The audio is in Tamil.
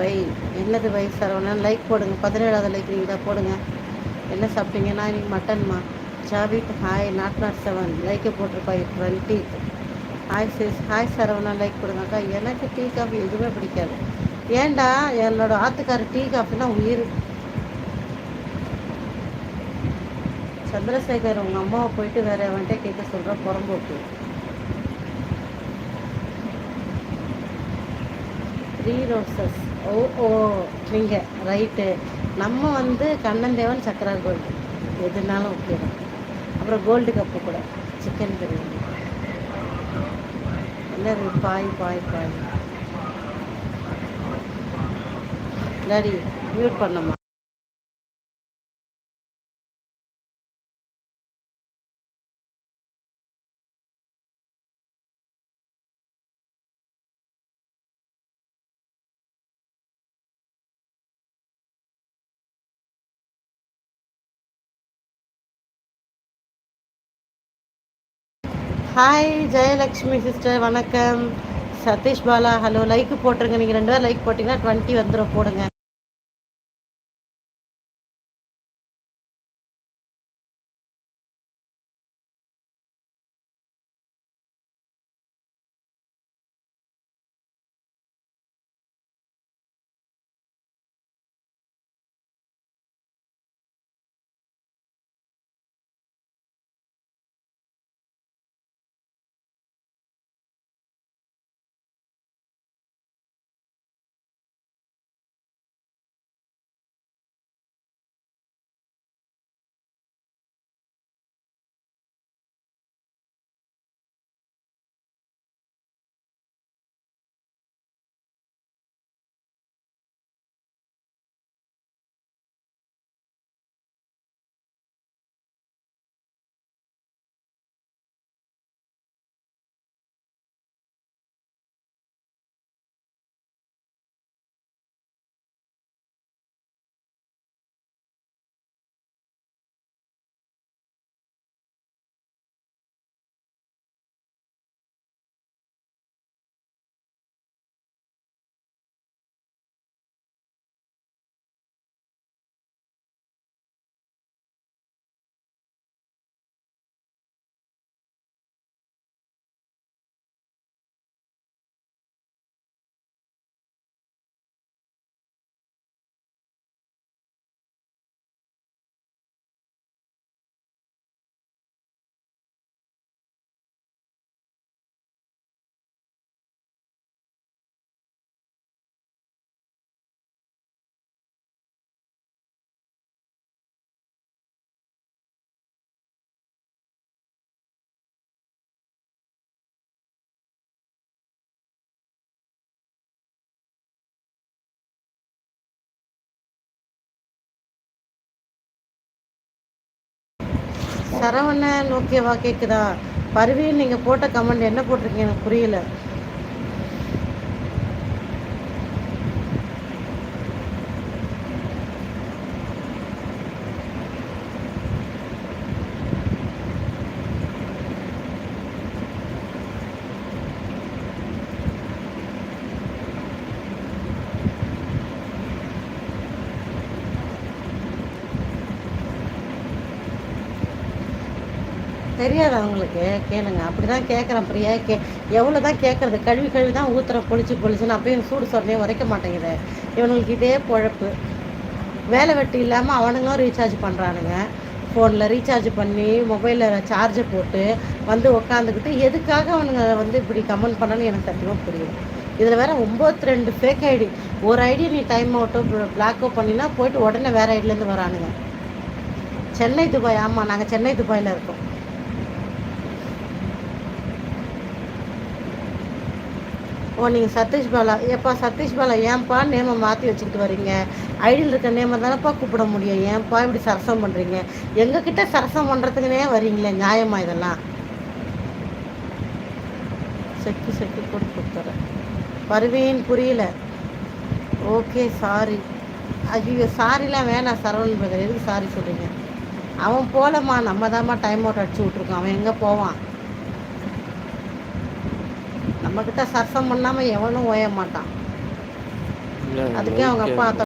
வை என்னது வை சரவணன் லைக் போடுங்க. பதினேழாவது லைக் நீங்கள் தான் போடுங்க. என்ன சாப்பிட்டீங்கன்னா நான் மட்டன்மா Javid hi not not seven லைக்கை போட்டிருப்பாய் twenty hi sis hi Saravanan like கொடுங்க அக்கா எனக்கு டீ காஃபி எதுவுமே பிடிக்காது. ஏன்டா? என்னோட ஆத்துக்காரர் டீ காஃபினா உயிர். சந்திரசேகர் உங்கள் அம்மாவை போயிட்டு வேற அவன்கிட்ட கேட்க சொல்கிற புறம்போக்கு. த்ரீ ரோசஸ் ஓ ஓ நீங்கள் ரைட்டு நம்ம வந்து கண்ணன் சக்கரா கோல்டு எதுனாலும் ஓகே தான். அப்புறம் கோல்டு கப்பு கூட சிக்கன் பிரியாணி என்னது bye bye bye. Daddy mute பண்ணம்மா hi Jayalakshmi sister வணக்கம். சதீஷ் பாலா ஹலோ லைக் போட்டுருங்க. நீங்கள் ரெண்டு பேர் லைக் போட்டிங்கன்னா டுவெண்ட்டி வந்துடும் போடுங்க. சரவணன் ஓகேவா கேட்குதா பருவின்னு நீங்கள் போட்ட கமெண்ட் என்ன போட்டிருக்கீங்க? எனக்கு புரியல. தெரியாது அவங்களுக்கு. கேளுங்க. அப்படி தான் கேட்குறேன் பிரியா. கே எவ்வளோ தான் கேட்குறது கழுவி கழுவி தான் ஊற்றுற பொழிச்சு பொழிச்சுன்னு அப்பயும் சூடு சொன்னே உரைக்க மாட்டேங்குது. இவனுங்களுக்கு இதே பொழப்பு. வேலை வெட்டி இல்லாமல் அவனுங்களும் ரீசார்ஜ் பண்ணுறானுங்க ஃபோனில் ரீசார்ஜ் பண்ணி மொபைலில் சார்ஜை போட்டு வந்து உக்காந்துக்கிட்டு எதுக்காக அவனுங்க வந்து இப்படி கமெண்ட் பண்ணணும்னு எனக்கு சத்தியமாக புரியும் இதில் வேற ஒம்பத்தி ரெண்டு ஃபேக் ஐடி ஒரு ஐடி நீ டைம் அவுட்டோ பிளாக்கோ பண்ணினா போயிட்டு உடனே வேறு ஐடிலேருந்து வரானுங்க. சென்னை துபாய். ஆமாம் நாங்கள் சென்னை துபாயில் இருக்கோம். ஓ நீங்கள் சதீஷ் பாலா. ஏப்பா சதீஷ் பாலா ஏன்ப்பா நேமை மாற்றி வச்சுக்கிட்டு வரீங்க? ஐடியில் இருக்க நேமை தானேப்பா கூப்பிட முடியும். ஏன்ப்பா இப்படி சரசம் பண்ணுறீங்க எங்ககிட்ட சரசம் பண்ணுறதுக்குனே வரீங்களே நியாயமா இதெல்லாம்? செக்கு செக்கு போட்டு கொடுத்துறேன். வருவேன் புரியல. Okay sorry. ஐயோ சாரிலாம் வேணாம் சரவணன் பிரதர். எதுக்கு சாரி சொல்கிறீங்க அவன் போகலம்மா நம்ம தான்மா டைம் அவுட் அடிச்சு விட்ருக்கோம் அவன் எங்கே போவான்? நம்மக்கிட்ட சரசம் பண்ணாமல் எவனும் ஓய மாட்டான். அதுக்கே அவங்க அப்பா